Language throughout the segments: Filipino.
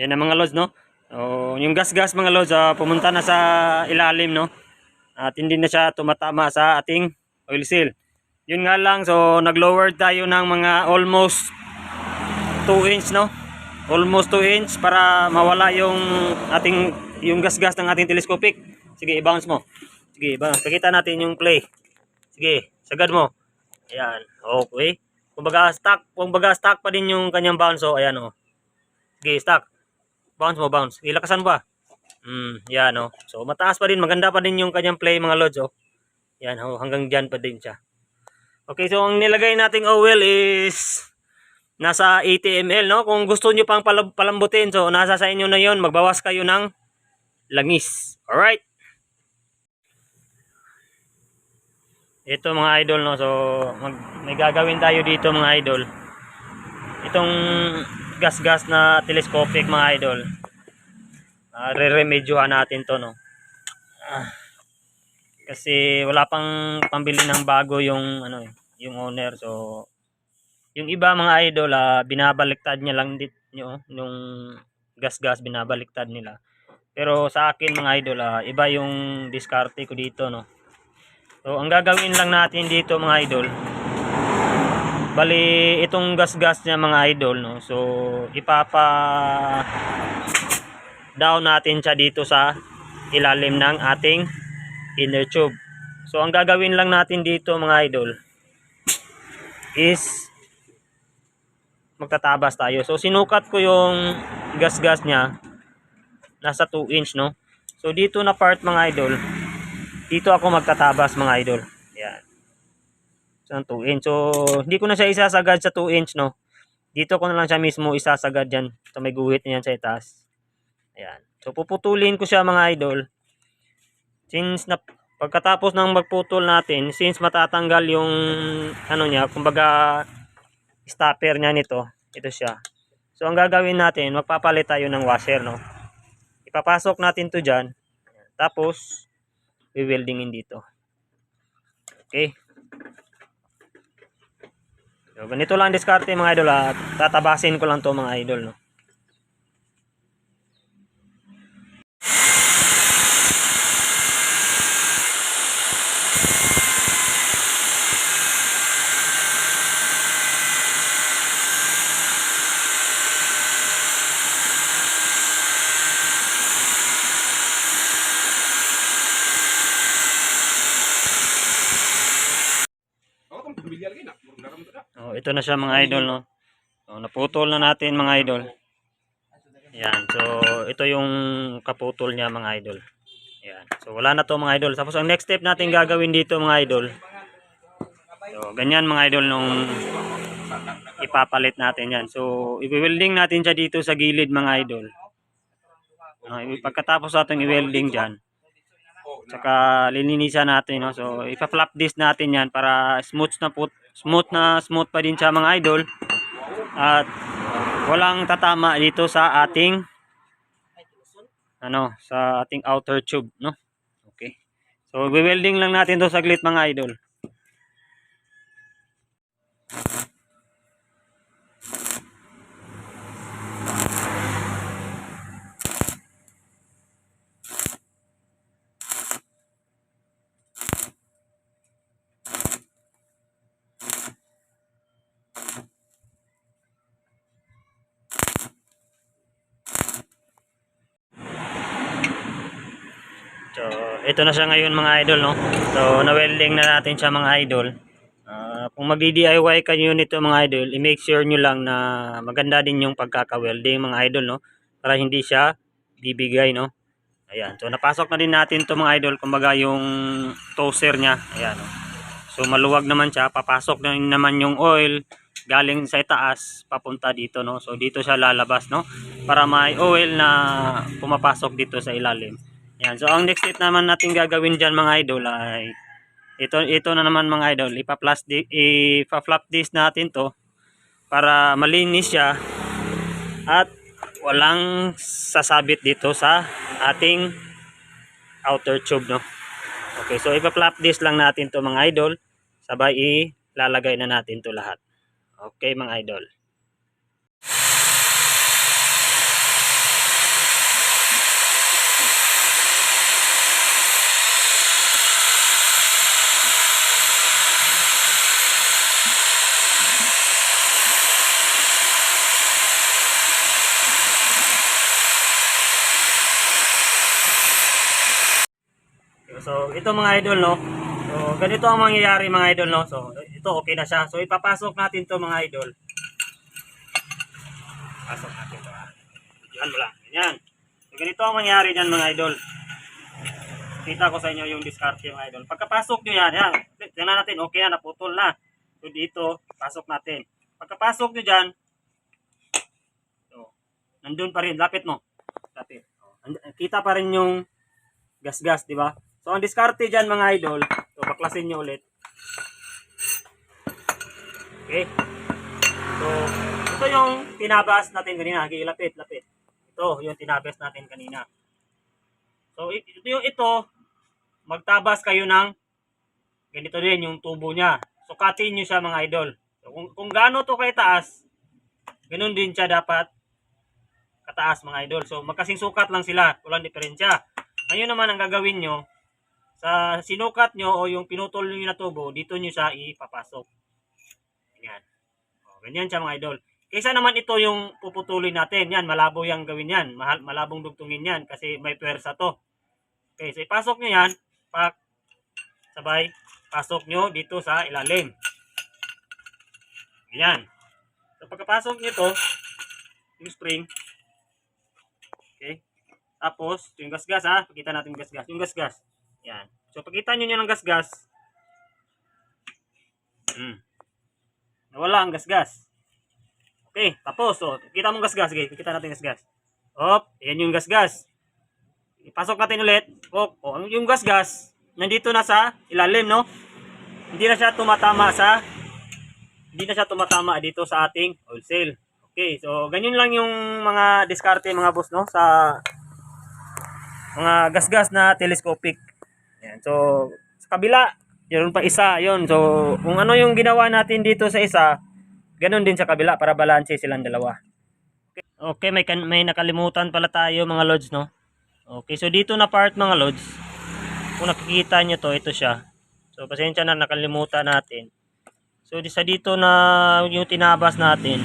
Yan ang mga lods, no? So, yung gas-gas mga lods, ah, pumunta na sa ilalim, no? At hindi na siya tumatama sa ating oil seal. Yun nga lang, so nag-lower tayo ng mga almost 2 inch, no? Almost 2 inch para mawala yung ating yung gas-gas ng ating telescopic. Sige, i-bounce mo. Sige, i-bounce. Pakita natin yung play. Sige, sagad mo. Ayan, okay. Kumbaga stock, kumbaga stock pa din yung kanyang bounce, so ayan oh. Sige, stock. Bounce mo, bounce. Ilakasan ba? Hmm, yan oh. So mataas pa din, maganda pa din yung kanyang play mga lods oh. Yan oh, hanggang diyan pa din siya. Okay, so ang nilagay nating oil is nasa 80 ml, no? Kung gusto nyo pang palambutin, so nasa sa inyo na yon magbawas kayo ng langis. Alright? Ito mga idol, no? So, mag, may gagawin tayo dito mga idol. Itong gas-gas na telescopic mga idol. Uh, re-remedyohan natin to, no? Ah, kasi wala pang pambili ng bago yung ano eh, yung owner. So, yung iba mga idol, ah, binabaliktad niya lang dit nyo, yung gas-gas binabaliktad nila. Pero sa akin mga idol, ah, iba yung diskarte ko dito, no. So, ang gagawin lang natin dito mga idol, bali itong gas-gas niya mga idol, no. So, ipapa down natin siya dito sa ilalim ng ating inner tube. So, ang gagawin lang natin dito mga idol is magtatabas tayo. So, sinukat ko yung gas-gas niya. Nasa 2 inch, no? So, dito na part mga idol. Dito ako magtatabas mga idol. Yan. So, 2 inch. So, hindi ko na siya isasagad sa 2 inch, no? Dito ko na lang siya mismo isasagad dyan. So, may guhit na yan sa itaas. Ayan. So, puputulin ko siya mga idol. Since na pagkatapos ng magputol natin, since matatanggal yung ano niya, kumbaga stopper niya nito, ito siya. So ang gagawin natin, magpapalit tayo ng washer, no. Ipapasok natin 'to diyan. Tapos we-weldingin dito. Okay? So, ganito lang diskarte mga idol, ha. Tatabasin ko lang 'to mga idol, no. Oh, ito na siya mga idol, no. So, naputol na natin mga idol. Yan. So, ito yung kaputol niya mga idol. Yan. So, wala na to mga idol. Tapos, ang next step natin gagawin dito mga idol. So, ganyan mga idol nung ipapalit natin yan. So, i-welding natin siya dito sa gilid mga idol. No, pagkatapos natin i-welding dyan, Tsaka lininisan natin, no? So, ipa-flap disc natin 'yan para smooth na put, smooth na smooth pa din siya mga idol. At walang tatama dito sa ating ano, sa ating outer tube, no? Okay. So, welding lang natin 'to saglit mga idol. So, ito na siya ngayon mga idol, no? So, na-welding na natin siya mga idol. Ah, kung magdi-DIY kayo nito mga idol, i-make sure nyo lang na maganda din yung pagkaka-welding mga idol, no? Para hindi siya bibigay, no? Ayan. So, napasok na din natin to mga idol. Kumbaga yung toaster niya. Ayan, no? So, maluwag naman siya. Papasok na naman yung oil galing sa itaas papunta dito, no? So, dito siya lalabas, no? Para may oil na pumapasok dito sa ilalim. Yan. So, ang next step naman natin gagawin dyan mga idol ay ito, ito na naman mga idol. Ipa-plus di, ipa-flap disc natin to para malinis siya at walang sasabit dito sa ating outer tube, no? Okay, so ipa-flap disc lang natin to mga idol. Sabay ilalagay na natin to lahat. Okay mga idol. So, ito mga idol, no? So, ganito ang mangyayari mga idol, no? So, ito okay na siya. So, ipapasok natin to mga idol. Pasok natin to, ha? Yan mo lang. Ganyan. So, ganito ang mangyayari dyan mga idol. Kita ko sa inyo yung discard mga idol. Pagkapasok nyo yan, yan. Tingnan natin, okay na, naputol na. So, dito, pasok natin. Pagkapasok nyo dyan, so, nandun pa rin, lapit mo. Lapit. And- Kita pa rin yung gas-gas, di ba? So, ang diskarte dyan mga idol, so, baklasin nyo ulit. Okay. So, ito yung tinabas natin kanina. Okay, lapit, lapit. Ito, yung tinabas natin kanina. So, ito yung ito, magtabas kayo ng ganito din yung tubo niya. Sukatin nyo siya mga idol. So, kung, kung gaano to kay taas, ganun din siya dapat kataas mga idol. So, magkasing sukat lang sila. Walang diferensya. Ngayon naman ang gagawin nyo, sa sinukat nyo o yung pinutol nyo na tubo, dito nyo siya ipapasok. Ganyan. O, ganyan siya mga idol. Kaysa naman ito yung puputulin natin. Yan, malabo yung gawin yan. Mahal, malabong dugtungin yan kasi may pwersa to. Okay, so ipasok nyo yan. Pak, sabay, pasok nyo dito sa ilalim. Ganyan. So pagkapasok nyo to, yung spring, okay, tapos, yung gasgas ha, pakita natin yung gasgas. Yung gasgas, yan. So pagkita nyo nyo ng gasgas, hmm, nawala ang gasgas. Okay, tapos, so, kita mong gasgas, okay, kita natin gasgas. Hop, yan yung gasgas. Ipasok natin ulit. Oh, oh, yung gasgas, nandito na sa ilalim, no? Hindi na siya tumatama sa hindi na siya tumatama dito sa ating wholesale. Okay, so ganyan lang yung mga diskarte mga boss, no? Sa mga gasgas na telescopic. Yan. So, sa kabila, yun pa isa, yun. So, kung ano yung ginawa natin dito sa isa, ganun din sa kabila para balanse silang dalawa. Okay, okay may, may nakalimutan pala tayo mga lods, no? Okay, so dito na part mga lods, kung nakikita nyo to, ito siya. So, pasensya na nakalimutan natin. So, sa dito na yung tinabas natin,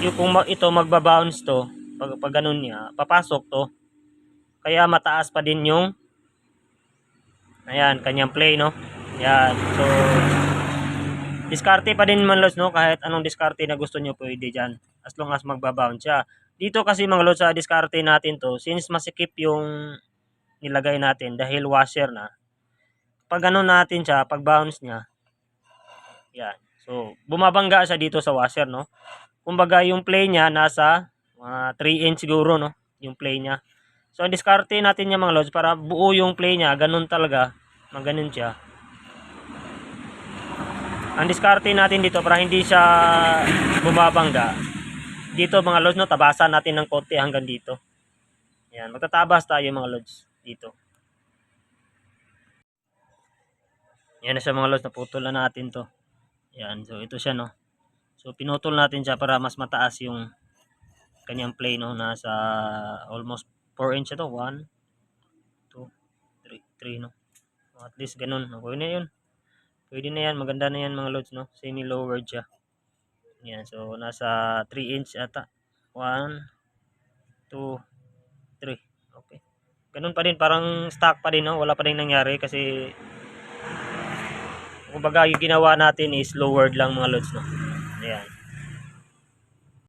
yung kung ito magbabounce to, pag, pag ganun niya, papasok to. Kaya mataas pa din yung ayan, kanyang play, no? Yan. So, diskarte pa din man lods, no? Kahit anong diskarte na gusto nyo pwede dyan. As long as magbabounce siya. Dito kasi mga lods sa diskarte natin to, since masikip yung nilagay natin dahil washer na, pag ano natin siya, pag bounce niya, yan. So, bumabangga siya dito sa washer, no? Kumbaga, yung play niya nasa mga 3 inch siguro, no? Yung play niya. So, diskarte natin yung mga lods para buo yung play niya, ganun talaga, maganon siya. Ang diskarte natin dito para hindi siya bumabangga. Dito mga lods, no, tabasan natin ng konti hanggang dito. Yan, magtatabas tayo mga lods dito. Yan na siya mga lods, naputol na natin to. Yan, so ito siya no. So pinutol natin siya para mas mataas yung kanyang play no, nasa almost 4 inch ito. 1, 2, 3, 3 no. So, at least ganun. Okay na yun. Pwede na yan, maganda na yan mga lods no. Semi-lowered siya. Yan, so nasa 3 inch ata. 1, 2, 3. Okay. Ganun pa din, parang stock pa din no. Wala pa rin nangyari kasi kumbaga yung ginawa natin is lowered lang mga lods no. Ayan.